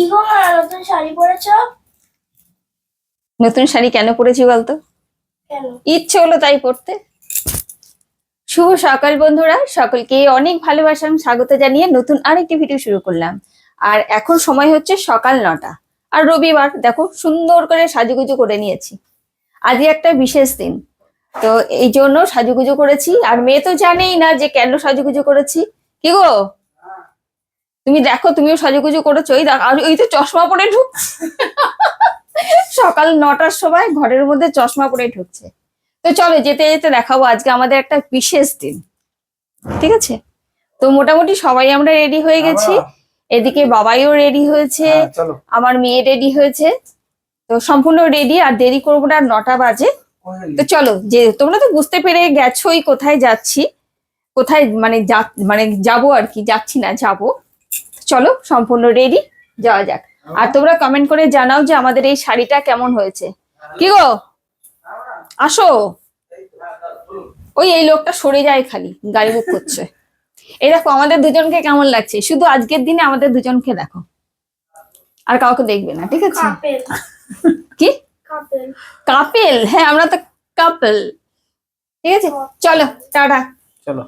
কি গো মা নতুন শাড়ি পরেছ? নতুন শাড়ি কেন পরেছি বলতো? কেন? ইচ্ছে হলো তাই পড়তে শুভ সকাল বন্ধুরা সকলকে অনেক ভালোবাসা এবং স্বাগত জানিয়ে নতুন আরেকটি ভিডিও শুরু করলাম। আর এখন সময় হচ্ছে সকাল নটা। আর রবিবার দেখো সুন্দর করে সাজুগুজু করে নিয়েছি। আজই একটা বিশেষ দিন। তো এই জন্য সাজুগুজু করেছি। আর মেয়ে তো জানেই না যে কেন সাজুগুজু করেছি। কি গো? তুমি দেখো তুমিও সাজুগুজু করেছ দেখো আর ওই তো চশমা পরে ঢুক সকাল নটার সময় ঘরের মধ্যে চশমা পরে ঢুকছে। তো চলো যেতে যেতে দেখাবো আজকে আমাদের একটা বিশেষ দিন। ঠিক আছে? তো মোটামুটি সবাই আমরা রেডি হয়ে গেছি। এদিকে বাবাইও রেডি হয়েছে। হ্যাঁ, আমার মেয়ে রেডি হয়েছে। তো সম্পূর্ণ রেডি আর দেরি করব না নটা বাজে। তো চলো যে তোমরা তো বুঝতে পেরে গেছোই কোথায় যাচ্ছি। কোথায় মানে মানে যাব আর কি যাচ্ছি না যাব। চলো সম্পূর্ণ রেডি যাওয়া যাক। আর তোমরা কমেন্ট করে জানাও যে আমাদের এই শাড়িটা কেমন হয়েছে। কি গো? আসো। ওই এই লোকটা সরে যায় খালি গাড়ি বুক করছে। এই দেখো আমাদের দুজনকে কেমন লাগছে? শুধু আজকের দিনে আমাদের দুজনকে দেখো। আর কাউকে দেখবে না ঠিক আছে? কি? কাপেল কাপেল হ্যাঁ আমরা তো কাপেল ঠিক আছে? চলো টাটা। চলো।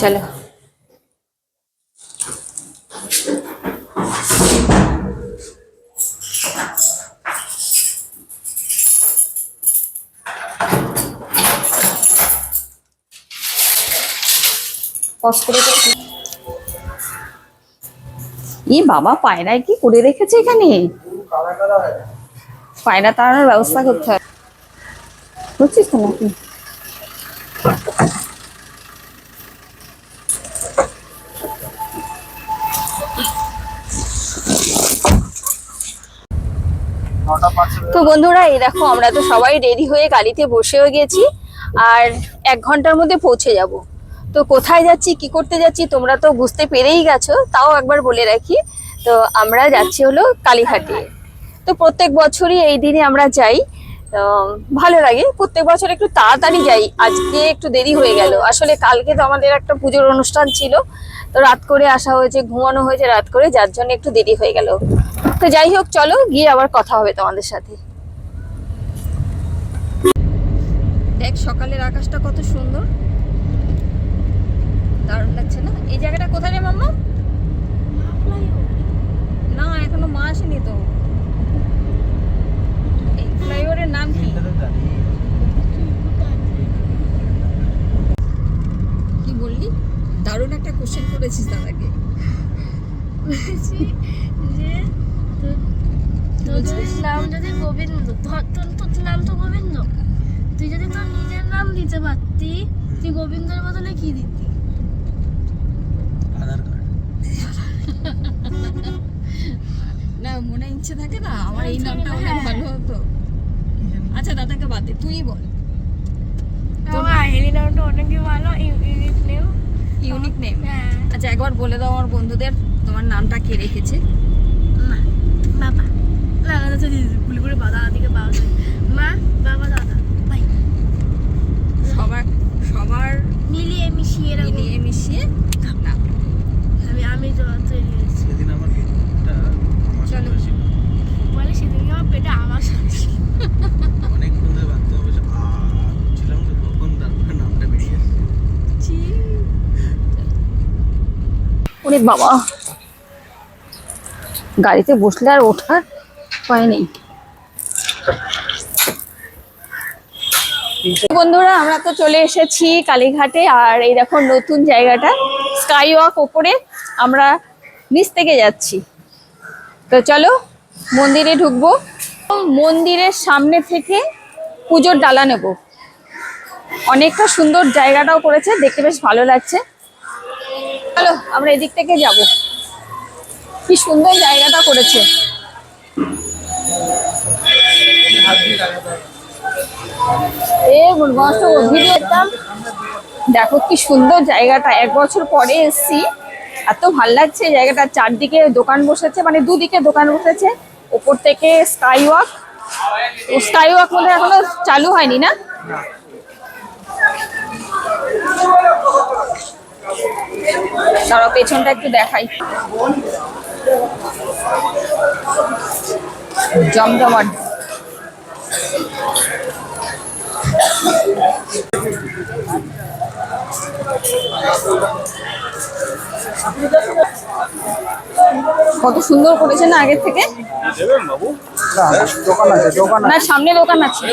চলো বাবা, পায়রায় কি করে রেখেছে এখানে? পায়রা তাড়ানোর ব্যবস্থা করতে হয়। বুঝছিস তো নাকি? তো বন্ধুরা, এই দেখো, আমরা তো সবাই রেডি হয়ে গাড়িতে বসেও গেছি, আর এক ঘণ্টার মধ্যে পৌঁছে যাব। তো কোথায় যাচ্ছি, কি করতে যাচ্ছি, তোমরা তো বুঝতে পেরেই গেছো, তাও একবার বলে রাখি। তো আমরা যাচ্ছি হলো কালীঘাটে। তো প্রত্যেক বছরই এই দিনে আমরা যাই ভালো লাগে। প্রত্যেক বছর একটু তাড়াতাড়ি যাই। আজকে একটু দেরি হয়ে গেল। আসলে কালকে তো আমাদের একটা পুজোর অনুষ্ঠান ছিল। তো রাত করে আসা হয়েছে, ঘুমানো হয়েছে রাত করে, যার জন্য একটু দেরি হয়ে গেল। তো যাই হোক, চলো, গিয়ে আবার কথা হবে তোমাদের সাথে। দেখ, সকালের আকাশটা কত সুন্দর। দারুণ লাগছে না? এই জায়গাটা কোথায় রে মাম্মা? না, এখনও মা আসেনি তো। ফ্লাইওভারের নাম কি? কি বললি? দারুণ একটা কোশ্চেন করেছিস দাদাকে। বলছি যে তো- নাম যদি গোবিন্দ তোর তোর নাম তো গোবিন্দ। তুই যদি তোর নিজের নাম দিতে পারতি তুই গোবিন্দের বদলে কি দিতি? আধার কার্ড না মনে ইচ্ছে থাকে না আমার এই নামটা হলে ভালো হতো। আচ্ছা দাদাকে বাদ দে তুই বল। হেলি নামটা অনেকই ভালো ইউনিক নেম। Unique name? হ্যাঁ। আচ্ছা একবার বলে দাও আমার বন্ধুদের তোমার নামটা কে রেখেছে? মা বাবা। না তো ভুল করে বাবা দিকে বাবা। মা বাবা দাদা ভাই সবার সবার মিলিয়ে মিশিয়ে এরকম মিলিয়ে মিশিয়ে। আমি আমি চলো। সেদিনকে আমার পেটে সাথে অনেকক্ষণ ধরে ভাবতে হবে যে, ছিলাম তো তখন তারপরে নামটা বেরিয়ে এসেছে। ওরে বাবা। গাড়িতে বসলে আর ওঠার উপায় নেই। বন্ধুরা আমরা তো চলে এসেছি কালীঘাটে আর এই দেখো নতুন জায়গাটা স্কাই ওয়াক ওপরে আমরা নিচ থেকে যাচ্ছি। তো চলো মন্দিরে ঢুকবো। মন্দিরের সামনে থেকে পুজোর ডালা নেব। অনেকটা সুন্দর জায়গাটাও করেছে দেখতে বেশ ভালো লাগছে। চলো, আমরা এদিক থেকে যাব। কি সুন্দর জায়গাটা করেছে। দেখো কি সুন্দর জায়গাটা। এক বছর পরে এসছি। এত ভালো লাগছে জায়গাটা। চারদিকে দোকান বসেছে মানে দুদিকে দোকান বসেছে। ওপর থেকে স্কাই ওয়াক। স্কাই ওয়াক মধ্যে এখনও চালু হয়নি না? তারা পেছনটা একটু দেখাই। জমজমাট। কত সুন্দর করেছে না আগের থেকে? না, সামনে দোকান আছে।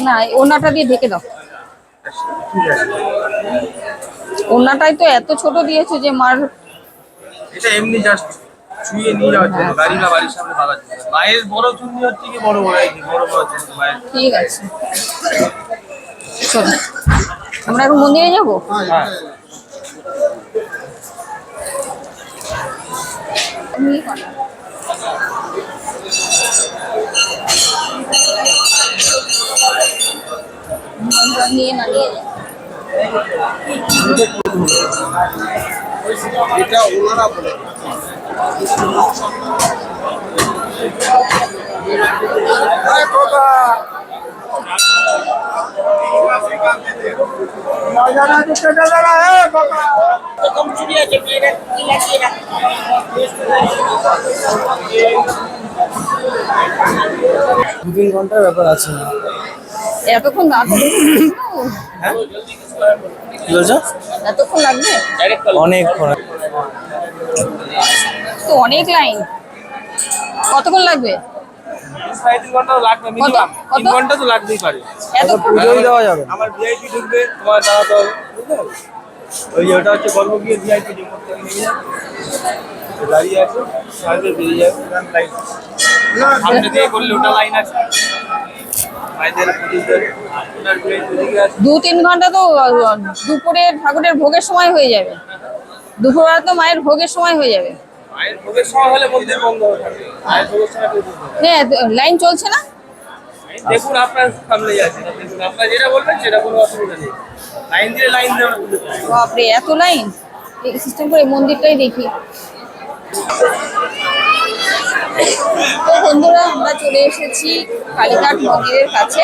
না দিয়ে দাও। ঠিক ওড়নাটাই তো এত ছোট দিয়েছ যে মার এটা এমনি জাস্ট ছুঁয়ে নিয়ে যাওয়ার জন্য গাড়ি বা বাড়ির সামনে বাঁধার জন্য। মায়ের বড় চুন্নি হচ্ছে কি বড় বড় বড় বড় চুন্নি মায়ের। ঠিক আছে। চলো আমরা এখন মন্দিরে যাব? হ্যাঁ। নিয়ে না নিয়ে এটা ওনারা বলে। দু তিন ঘণ্টার ব্যাপার আছে। এতক্ষণ কি এতক্ষণ লাগবে? অনেক তো অনেক লাইন। কতক্ষণ লাগবে? সাড়ে তিন ঘণ্টা লাগবে মিনিমাম কত? তিন ঘণ্টা তো লাগতেই পারে। এতক্ষণ? পুজোই দেওয়া যাবে। না। আমার ভিআইপি ঢুকবে তোমার দাঁড়াতে হবে ওই ওটা হচ্ছে গল্প গিয়ে ভিআইপি রিমোট থেকে নিয়ে যাবে দাঁড়িয়ে আছে সামনে বেরিয়ে যাবে লাইন সামনে দিয়ে করলে ওটা লাইন আছে। দু তিন ঘণ্টা তো দুপুরে ঠাকুরের ভোগের সময় হয়ে যাবে। দুপুরবেলা তো মায়ের ভোগের সময় হয়ে যাবে। হয়ে লাইন চলছে না? দেখুন আপনার সামনে আছে দেখুন আপনার যেটা বলবেন সেটা কোনো অসুবিধা নেই। লাইন দিয়ে লাইন বাপরে এত লাইন? এই সিস্টেম করে মন্দিরটাই দেখি। তো বন্ধুরা আমরা চলে এসেছি কালীঘাট মন্দিরের কাছে।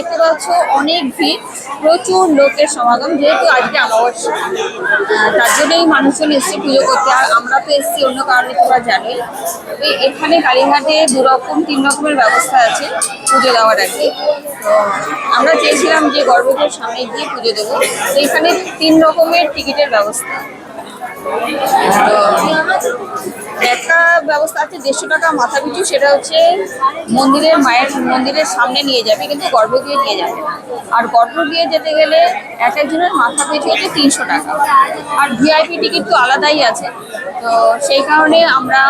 দেখতে পাচ্ছ অনেক ভিড়, প্রচুর লোকের সমাগম যেহেতু আজকে অমাবস্যা। তার জন্যই মানুষজন এসছে পুজো করতে, আর আমরা তো এসছি অন্য কারণে তোমরা জানোই। এখানে কালীঘাটে দু রকম, তিন রকমের ব্যবস্থা আছে পুজো দেওয়ার কি। তো আমরা চেয়েছিলাম যে গর্ভগৃহের সামনে গিয়ে পুজো দেবো। তো এখানে তিন রকমের টিকিটের ব্যবস্থা। একটা ব্যবস্থা আছে, দেড়শো টাকা মাথা পিছু সেটা হচ্ছে মন্দিরের মায়ের মন্দিরের সামনে নিয়ে যাবে, কিন্তু গর্ভগৃহে নিয়ে যাবে। আর গর্ভগৃহে যেতে গেলে এক একজনের মাথা পিছু হচ্ছে তিনশো টাকা। আর ভিআইপি টিকিট তো আলাদাই আছে। তো সেই কারণে আমরা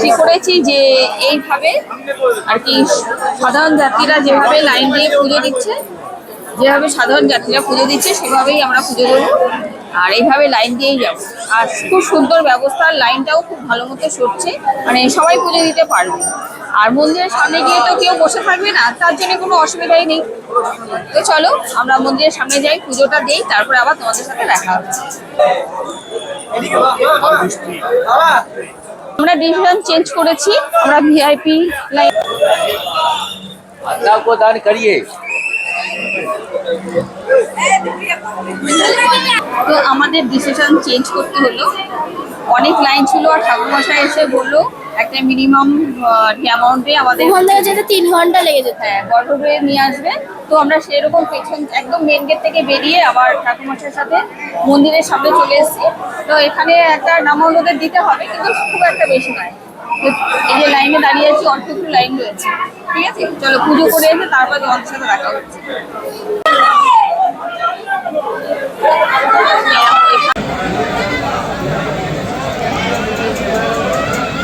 ঠিক করেছি যে এইভাবে আর কি সাধারণ যাত্রীরা যেভাবে লাইন দিয়ে পুজো দিচ্ছে, যেভাবে সাধারণ যাত্রীরা পুজো দিচ্ছে, সেভাবেই আমরা পুজো দেবো আর এইভাবে লাইন দিয়েই যাবো আর খুব সুন্দর ব্যবস্থা আর লাইনটাও খুব ভালো মতো সরছে মানে সবাই পুজো দিতে পারবে আর মন্দিরের সামনে গিয়ে তো কেউ বসে থাকবে না তার জন্য কোনো অসুবিধাই নেই তো চলো আমরা মন্দিরের সামনে যাই পুজোটা দিই তারপরে আবার তোমাদের সাথে দেখা হচ্ছে আমরা ডিসিশন চেঞ্জ করেছি আমরা ভিআইপি লাইন को दान करिए তো আমাদের ডিসিশন চেঞ্জ করতে হলো। অনেক লাইন ছিল আর ঠাকুরমশাই এসে বলল একটা মিনিমাম অ্যামাউন্টে আমাদের যেতে তিন ঘণ্টা লেগে যেত। হ্যাঁ গর্ভগৃহে নিয়ে আসবে। তো আমরা সেরকম পেছন একদম মেন গেট থেকে বেরিয়ে আবার ঠাকুরমশাইয়ের সাথে মন্দিরের সামনে চলে এসেছি। তো এখানে একটা নামাউন্ট ওদের দিতে হবে কিন্তু খুব একটা বেশি নয়। তো এই যে লাইনে দাঁড়িয়ে আছি অল্প একটু লাইন রয়েছে। ঠিক আছে? চলো পুজো করে এসে তারপর তোমাদের সাথে দেখা হচ্ছে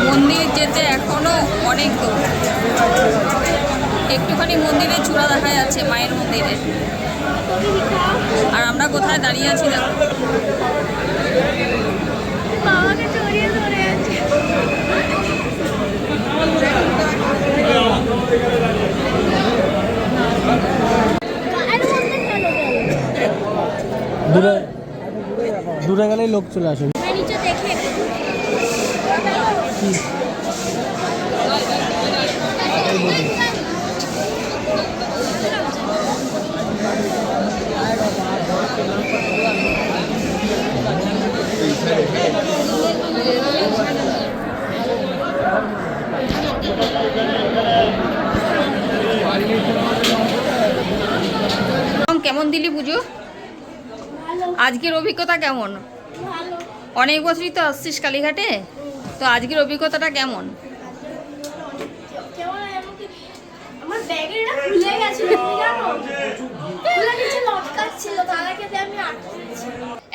মন্দির যেতে এখনও অনেক দূর একটুখানি মন্দিরের চূড়া দেখা যাচ্ছে মায়ের মন্দিরের আর আমরা কোথায় দাঁড়িয়ে আছি দেখো? দূরে দূরে গেলেই লোক চলে আসে। দেখে কেমন দিলি পুজো? আজকের অভিজ্ঞতা কেমন? অনেক বছরই তো আসছিস কালীঘাটে, তো আজকের অভিজ্ঞতাটা কেমন? আমার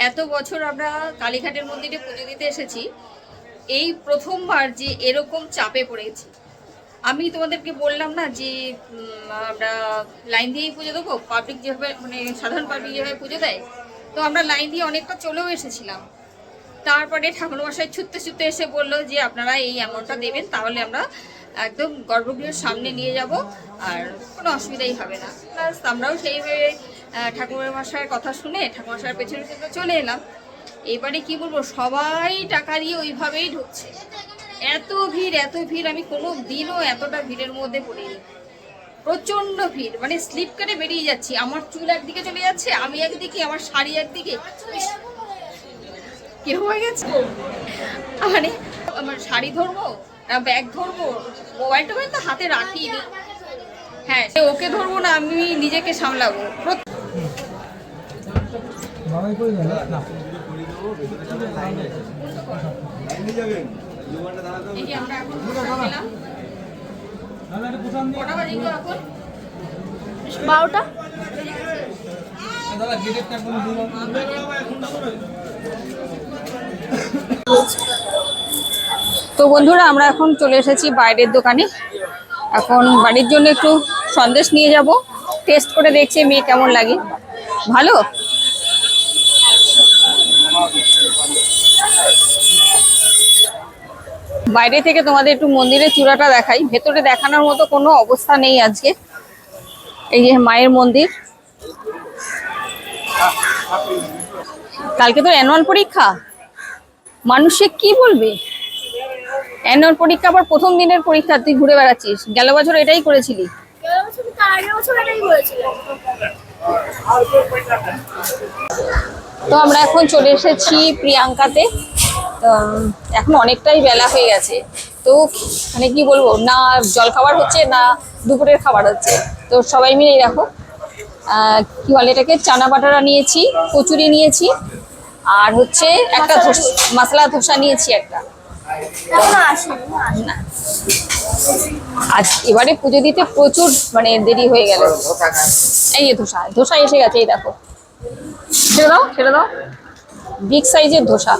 এত বছর আমরা কালীঘাটের মন্দিরে পুজো দিতে এসেছি, এই প্রথমবার যে এরকম চাপে পড়েছি। আমি তোমাদেরকে বললাম না যে আমরা লাইন দিয়েই পুজো দেবো পাবলিক যেভাবে মানে সাধারণ পাবলিক যেভাবে পুজো দেয়, তো আমরা লাইন দিয়ে অনেকটা চলেও এসেছিলাম। তারপরে ঠাকুরমশাই ছুটতে ছুটতে এসে বলল যে, আপনারা এই অ্যামাউন্টটা দেবেন, তাহলে আমরা একদম গর্ভগৃহের সামনে নিয়ে যাব, আর কোনো অসুবিধাই হবে না। প্লাস আমরাও সেইভাবে ঠাকুরমশাইয়ের কথা শুনে ঠাকুরমশাইয়ের পেছনে পেছনে চলে এলাম। এবারে কি বলব, সবাই টাকা দিয়ে ওইভাবেই ঢুকছে। এত ভিড় এত ভিড়, আমি কোনো দিনও এতটা ভিড়ের মধ্যে পড়িনি। প্রচণ্ড ভিড় মানে স্লিপ কেটে বেরিয়ে যাচ্ছি। আমার চুল একদিকে চলে যাচ্ছে, আমি একদিকে, আমার শাড়ি একদিকে। কি হয়ে গেছে? মানে আমার শাড়ি ধরবো না, ব্যাগ ধরবো? মোবাইল টোবাইল তো হাতে রাখিনি হ্যাঁ ওকে ধরবো না, আমি নিজেকে সামলাবো। এখন বারোটা? তো বন্ধুরা আমরা এখন চলে এসেছি বাইরের দোকানে। এখন বাড়ির জন্য একটু সন্দেশ নিয়ে যাব। টেস্ট করে দেখছি মেয়ে কেমন লাগে। ভালো? বাইরে থেকে তোমাদের একটু মন্দিরের চূড়াটা দেখাই। ভেতরে দেখানোর মতো কোনো অবস্থা নেই আজকে। এই যে মায়ের মন্দির। কালকে তো অ্যানুয়াল পরীক্ষা। মানুষে কি বলবে? অ্যানুয়াল পরীক্ষা আবার প্রথম দিনের পরীক্ষা তুই ঘুরে বেড়াচ্ছিস। গেল বছর এটাই করেছিলি। তো আমরা এখন চলে এসেছি প্রিয়াঙ্কাতে। এখন অনেকটাই বেলা হয়ে গেছে। তো মানে কি বলব না জল খাবার হচ্ছে না দুপুরের খাবার হচ্ছে। তো সবাই মিলেই দেখো কি বলে এটাকে চানা বাটারা নিয়েছি কচুরি নিয়েছি আর হচ্ছে একটা মশলা ধোসা নিয়েছি একটা। আজ এবারে পুজো দিতে প্রচুর মানে দেরি হয়ে গেল। এই যে ধোসা ধোসা এসে গেছে এই দেখো। ছেড়ে দাও ছেড়ে দাও। বিগ সাইজের ধোসা।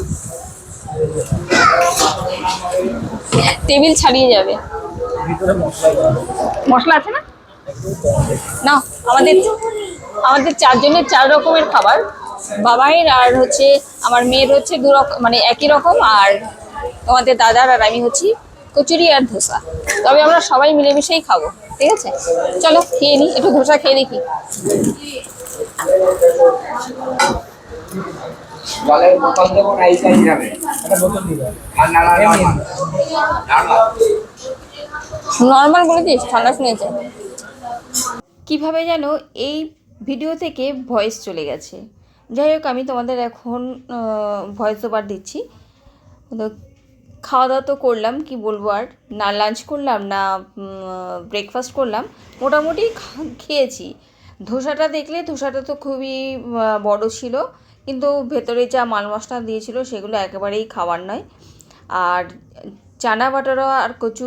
টেবিল ছাড়িয়ে যাবে। মশলা আছে। না? না আমাদের আমাদের চারজনের চার রকমের খাবার। বাবাইয়ের আর হচ্ছে আমার মেয়ের হচ্ছে দু রকম মানে একই রকম আর তোমাদের দাদার আর আমি হচ্ছি কচুরি আর ধোসা তবে আমরা সবাই মিলেমিশেই খাব ঠিক আছে চলো খেয়ে নিই একটু ধোসা খেয়ে দেখি। নর্মাল ঠান্ডা শুনেছে কীভাবে যেন এই ভিডিও থেকে ভয়েস চলে গেছে যাই হোক আমি তোমাদের এখন ভয়েস ওভার দিচ্ছি তো খাওয়া দাওয়া তো করলাম, কি বলব আর? না লাঞ্চ করলাম, না ব্রেকফাস্ট করলাম। মোটামুটি খেয়েছি। ধোসাটা দেখলে, ধোসাটা তো খুবই বড় ছিল। কিন্তু ভেতরে যা মাল মশলা দিয়েছিল, সেগুলো একেবারেই খাবার নয়। আর চানা বাটারও আর কচু